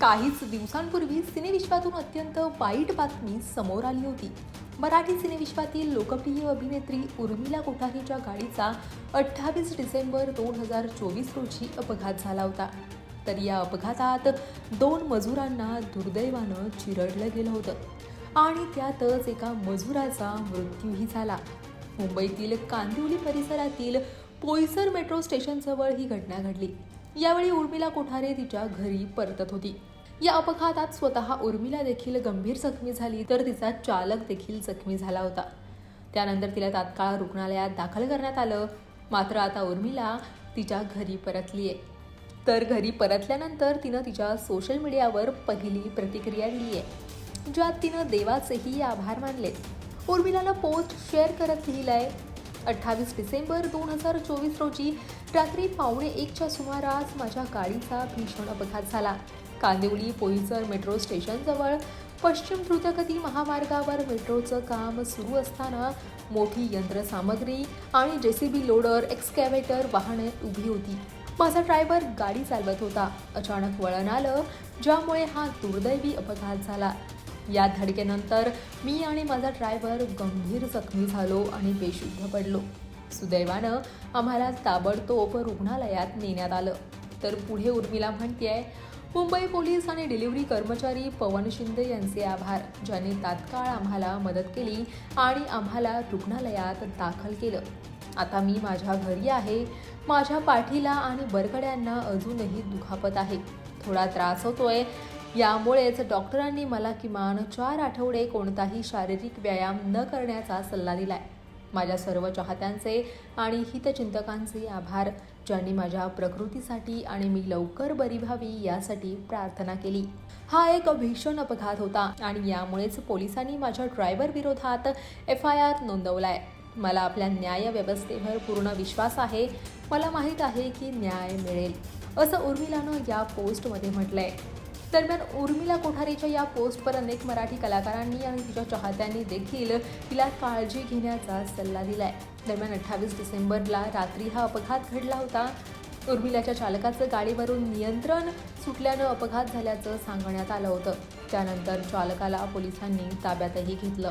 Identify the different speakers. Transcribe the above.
Speaker 1: काहीच दिवसांपूर्वी सिनेविश्वातून अत्यंत वाईट बातमी समोर आली होती. मराठी सिनेविश्वातील लोकप्रिय अभिनेत्री उर्मिला कोठारीच्या गाडीचा अठ्ठावीस डिसेंबर दोन हजार चोवीस रोजी अपघात झाला होता. तर या अपघातात दोन मजुरांना दुर्दैवानं चिरडलं गेलं होतं आणि त्यातच एका मजुराचा मृत्यूही झाला. मुंबईतील कांदिवली परिसरातील पोईसर मेट्रो स्टेशनजवळ ही घटना घडली. यावेळी उर्मिला कोठारे तिच्या घरी परतत होती. या अपघातात स्वतः उर्मिला देखील गंभीर जखमी झाली तर तिचा चालक देखील जखमी झाला होता. त्यानंतर तिला तात्काळ रुग्णालयात दाखल करण्यात आलं. मात्र आता उर्मिला तिच्या घरी परतली आहे तर घरी परतल्यानंतर तिनं तिच्या सोशल मीडियावर पहिली प्रतिक्रिया दिली आहे ज्यात तिनं देवाचेही आभार मानले. उर्मिलानं पोस्ट शेअर करत लिहिलंय अठ्ठावीस डिसेंबर दोन हजार चोवीस रोजी रात्री पावणे एकच्या सुमारास माझ्या गाडीचा भीषण अपघात झाला. कांदिवली पोईसर मेट्रो स्टेशनजवळ पश्चिम द्रुतगती महामार्गावर मेट्रोचं काम सुरू असताना मोठी यंत्रसामग्री आणि जेसीबी लोडर एक्सकॅव्हेटर वाहने उभी होती. माझा ड्रायव्हर गाडी चालवत होता. अचानक वळण आलं ज्यामुळे हा दुर्दैवी अपघात झाला. या धडकेनंतर मी आणि माझा ड्रायव्हर गंभीर जखमी झालो आणि बेशुद्ध पडलो. सुदैवानं आम्हाला ताबडतोब रुग्णालयात नेण्यात आलं. तर पुढे उर्मिला म्हणतेय मुंबई पोलीस आणि डिलिव्हरी कर्मचारी पवन शिंदे यांचे आभार ज्यांनी तात्काळ आम्हाला मदत केली आणि आम्हाला रुग्णालयात दाखल केलं. आता मी माझ्या घरी आहे. माझ्या पाठीला आणि बरगड्यांना अजूनही दुखापत आहे. थोडा त्रास होतोय. यामुळेच डॉक्टरांनी मला किमान चार आठवडे कोणताही शारीरिक व्यायाम न करण्याचा सल्ला दिलाय. माझ्या सर्व चाहत्यांचे आणि हितचिंतकांचे आभार ज्यांनी माझ्या प्रकृतीसाठी आणि मी लवकर बरी व्हावी यासाठी प्रार्थना केली. हा एक भीषण अपघात होता आणि यामुळेच पोलिसांनी माझ्या ड्रायव्हर विरोधात एफ आय आर नोंदवलाय. मला आपल्या न्याय व्यवस्थेवर पूर्ण विश्वास आहे. मला माहीत आहे की न्याय मिळेल असं उर्मिलानं या पोस्टमध्ये म्हटलंय. दरम्यान उर्मिला कोठारीच्या या पोस्टवर अनेक मराठी कलाकारांनी आणि तिच्या चाहत्यांनी देखील तिला काळजी घेण्याचा सल्ला दिलाय. दरम्यान अठ्ठावीस डिसेंबरला रात्री हा अपघात घडला होता. उर्मिलाच्या चालकाचं गाडीवरून नियंत्रण सुटल्यानं अपघात झाल्याचं सांगण्यात आलं होतं. त्यानंतर चालकाला पोलिसांनी ताब्यातही घेतलं.